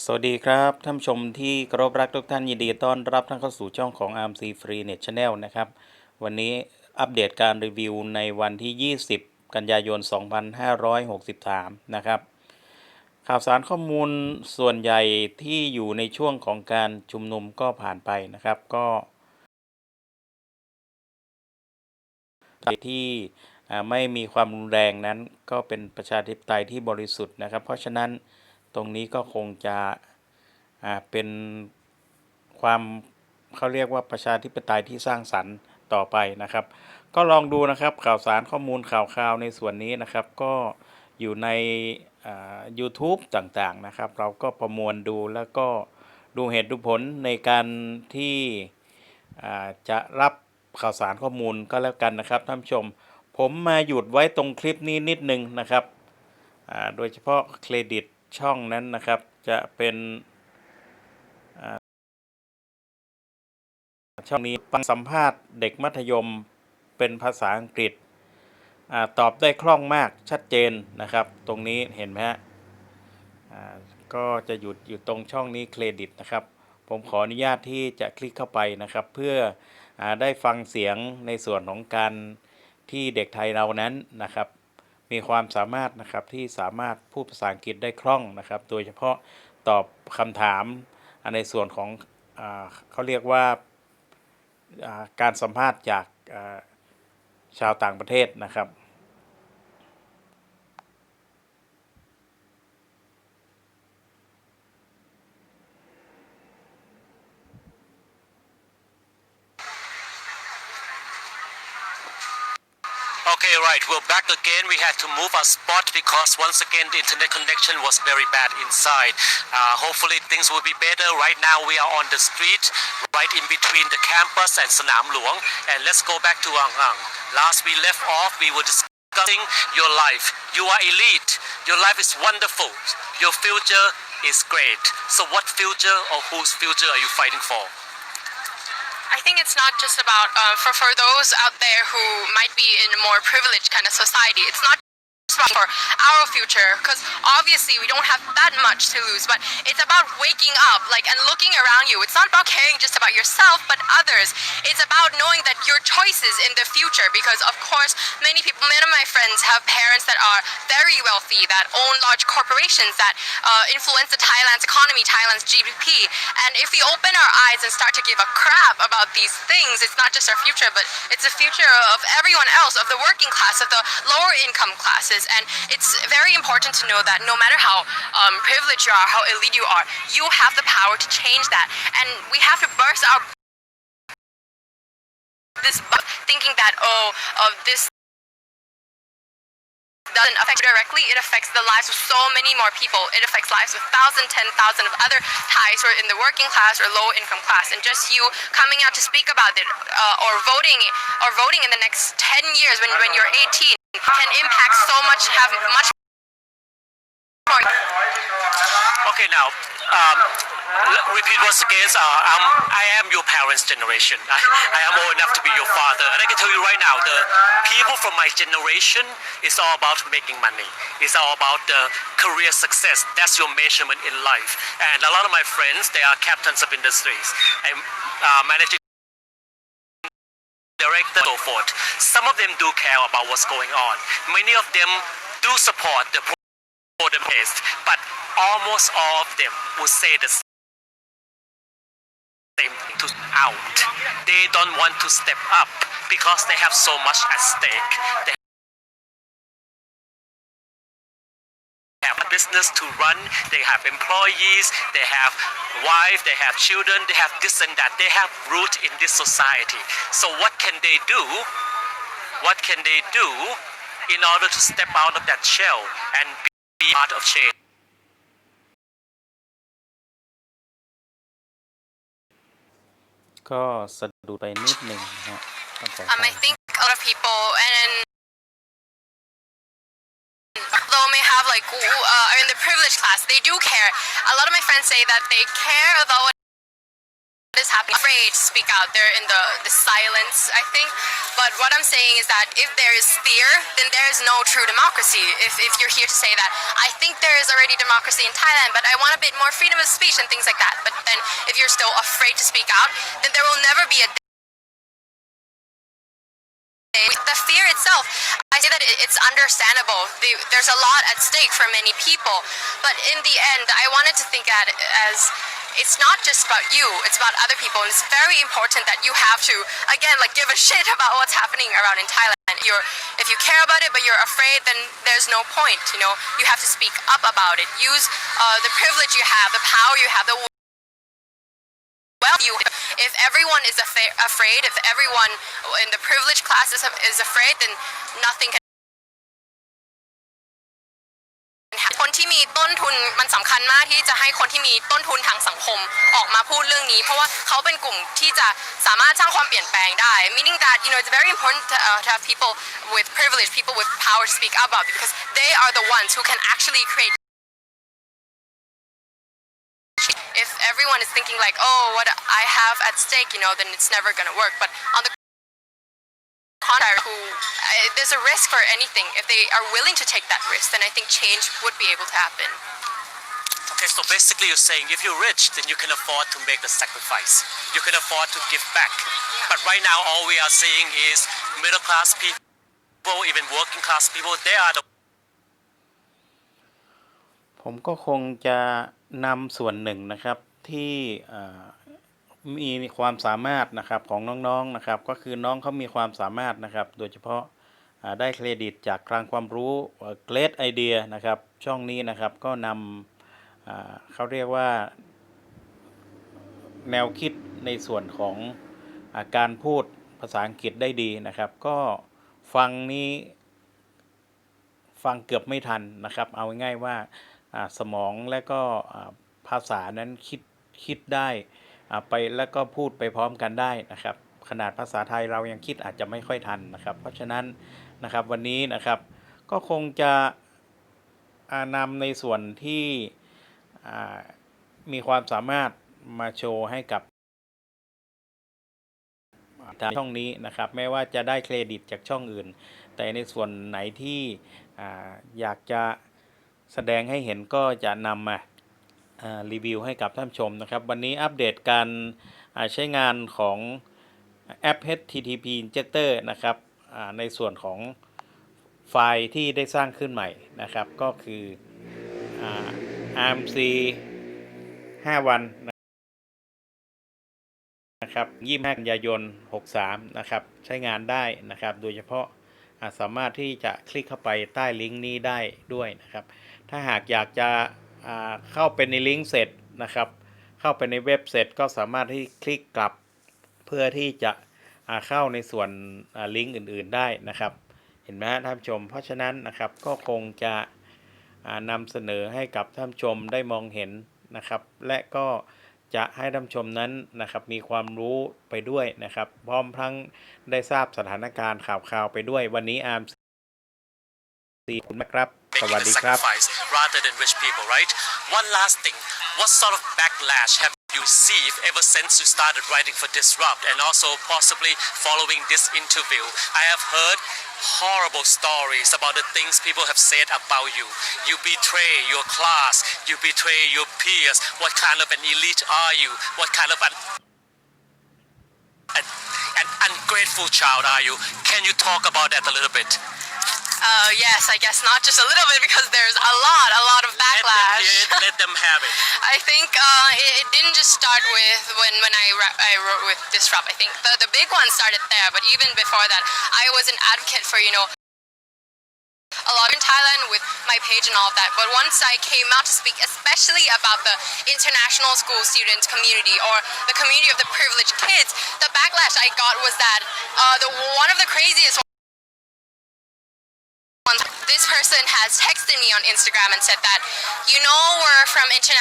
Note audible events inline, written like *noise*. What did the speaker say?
สวัสดีครับท่านชมที่เคารพรักทุกท่านยินดีต้อนรับท่านเข้าสู่ช่องของ RMC Free Net Channel นะครับ วันนี้อัปเดตการรีวิวในวันที่ 20 กันยายน 2563 นะครับ ข่าวสารข้อมูลส่วนใหญ่ที่อยู่ในช่วงของการชุมนุมก็ผ่านไปนะครับ ก็ที่ไม่มีความรุนแรงนั้นก็เป็นประชาธิปไตยที่บริสุทธิ์นะครับ เพราะฉะนั้น ตรงนี้ก็คงจะอ่าเป็นความเขาเรียกว่าประชาธิปไตยที่สร้างสรรค์ต่อไปนะครับ ก็ลองดูนะครับข่าวสารข้อมูลข่าวคราวในส่วนนี้นะครับ ก็อยู่ในอ่า YouTube ต่างๆนะครับ เราก็ประมวลดูแล้วก็ดูเหตุดูผลในการที่อ่าจะรับข่าวสารข้อมูลก็แล้วกันนะครับท่านผู้ชม ผมมาหยุดไว้ตรงคลิปนี้นิดนึงนะครับอ่าโดยเฉพาะเครดิต ช่องนั้นนะครับ จะเป็นช่องนี้ฟังสัมภาษณ์เด็กมัธยมเป็นภาษาอังกฤษอตอบได้คล่องมากชัดเจนนะครับ ตรงนี้เห็นไหมฮะก็จะหยุดอยู่ตรงช่องนี้เครดิตนะครับ ผมขออนุญาตที่จะคลิกเข้าไปนะครับ เพื่ออได้ฟังเสียงในส่วนของการที่เด็กไทยเรานั้นนะครับ มีความสามารถนะครับที่สามารถพูดภาษาอังกฤษได้คล่องนะครับ โดยเฉพาะตอบคำถามในส่วนของอเขาเรียกว่าการสัมภาษณ์จากชาวต่างประเทศนะครับ Okay, right. We're back again. We had to move our spot because once again the internet connection was very bad inside. Uh, hopefully things will be better. Right now we are on the street, right in between the campus and Sanam Luang. And let's go back to Ang Ang. Last we left off, we were discussing your life. You are elite. Your life is wonderful. Your future is great. So what future or whose future are you fighting for? I think it's not just about uh, for for those out there who might be in a more privileged kind of society. It's not just about for our future because obviously we don't have that much to lose. But it's about waking up, like and looking around you. It's not about caring just about yourself, but others. It's about knowing that your choices in the future. Because of course, many people, many of my friends have parents that are very wealthy, that own large corporations, that uh, influence the Thailand's economy, Thailand's GDP. And if we open our eyes and start to give a crap about these things, it's not just our future, but it's the future of everyone else, of the working class, of the lower income classes. And it's very important to know that no matter how um, privileged you are, how elite you are, you have the power to change that. And we have to burst our this thinking that oh, uh, this doesn't affect directly, it affects the lives of so many more people. It affects lives of thousands, ten thousand of other Thais who are in the working class or low income class. And just you coming out to speak about it uh, or voting or voting in the next ten years when, when you're 18 can impact so much, have much more. Okay, now, um, repeat once again. Uh, I'm, I am your parents' generation. I, I am old enough to be your father. And I can tell you right now, the people from my generation is all about making money. It's all about the career success. That's your measurement in life. And a lot of my friends, they are captains of industries. and uh, managing director, so forth. Some of them do care about what's going on. Many of them do support the the best, but almost all of them would say the same thing to out. They don't want to step up because they have so much at stake. They have a business to run, they have employees, they have wife, they have children, they have this and that. They have root in this society. So what can they do? What can they do in order to step out of that shell and the Art of Change. I think a lot of people and though may have like uh, are in the privileged class, they do care. A lot of my friends say that they care about is happening, afraid to speak out. They're in the, the silence, I think. But what I'm saying is that if there is fear, then there is no true democracy. If, if you're here to say that, I think there is already democracy in Thailand, but I want a bit more freedom of speech and things like that. But then if you're still afraid to speak out, then there will never be a the fear itself, I say that it's understandable. There's a lot at stake for many people, but in the end, I wanted to think at as it's not just about you; it's about other people, and it's very important that you have to, again, like give a shit about what's happening around in Thailand. You're, if you care about it, but you're afraid, then there's no point. You know, you have to speak up about it. Use uh, the privilege you have, the power you have, the well you if everyone is afraid if everyone in the privileged classes is afraid then nothing can สำคัญมากที่จะให้คนที่มีต้นทุนทางสังคมออกมาพูดเรื่องนี้ เพราะว่าเขาเป็นกลุ่มที่จะสามารถสร้างความเปลี่ยนแปลงได้ meaning that you know it's very important to, uh, to have people with privilege people with power to speak up about it because they are the ones who can actually create if everyone is thinking like, oh, what I have at stake, you know, then it's never going to work. But on the contrary, who, uh, there's a risk for anything. If they are willing to take that risk, then I think change would be able to happen. Okay, so basically you're saying if you're rich, then you can afford to make the sacrifice. You can afford to give back. But right now, all we are seeing is middle class people, even working class people, they are the ผมก็คงจะนำส่วนหนึ่งนะครับที่มีความสามารถนะครับของน้องๆนนะครับ ก็คือน้องเขามีความสามารถนะครับ โดยเฉพาะอ่าได้เครดิตจากคลังความรู้เกรดไอเดียนะครับ ช่องนี้นะครับก็นำ เขาเรียกว่า แนวคิดในส่วนของอาการพูดภาษาอังกฤษได้ดีนะครับ ก็ฟังนี้ฟังเกือบไม่ทันนะครับ เอาง่ายว่าสมองและก็ภาษานั้นคิดคิดได้ไปแล้วก็พูดไปพร้อมกันได้นะครับ ขนาดภาษาไทยเรายังคิดอาจจะไม่ค่อยทันนะครับ เพราะฉะนั้นนะครับวันนี้นะครับก็คงจะนำในส่วนที่ มีความสามารถมาโชว์ให้กับทางช่องนี้นะครับไม่ว่าจะได้เครดิตจากช่องอื่น แต่ในส่วนไหนที่ออยากจะแสดงให้เห็นก็จะนำมารีวิวให้กับท่านชมนะครับ วันนี้อัปเดตการใช้งานของแอป HTTP Injector นะครับในส่วนของไฟล์ที่ได้สร้างขึ้นใหม่นะครับก็คือ่า ARMC 5 วันนะครับ25กันยายน 63 นะครับ ใช้งานได้นะครับ โดยเฉพาะาสามารถที่จะคลิกเข้าไปใต้ลิงก์นี้ได้ด้วยนะครับ ถ้าหากอยากจะเข้าไปในลิงก์เสร็จนะครับ เข้าไปในเว็บเสร็จก็สามารถที่คลิกกลับเพื่อที่จะเข้าในส่วนลิงก์อื่น ๆได้นะครับ เห็นไหมท่านผู้ชม เพราะฉะนั้นนะครับก็คงจะ นำเสนอให้กับท่านผู้ชมได้มองเห็นนะครับ และก็จะให้ท่านผู้ชมนั้นนะครับมีความรู้ไปด้วยนะครับ พร้อมทั้งได้ทราบสถานการณ์ข่าวคราวไปด้วยวันนี้อาร์มสีคุณนะครับส making วัส the ดีครับ sacrifice rather than rich people, right? One last thing. What sort of backlash have you received ever since you started writing for Disrupt and also possibly following this interview? I have heard horrible stories about the things people have said about you. You betray your class, you betray your peers. What kind of an elite are you? What kind of an an, an ungrateful child are you? Can you talk about that a little bit? Uh, yes, I guess not just a little bit because there's a lot, a lot of Let them, backlash. let them have it. *laughs* I think uh, it, it didn't just start with when, when I, ra- I wrote with Disrupt. I think the, the big one started there, but even before that, I was an advocate for, you know, a lot in Thailand with my page and all of that. But once I came out to speak, especially about the international school student community or the community of the privileged kids, the backlash I got was that uh, the one of the craziest texted me on Instagram and said that, you know, we're from international.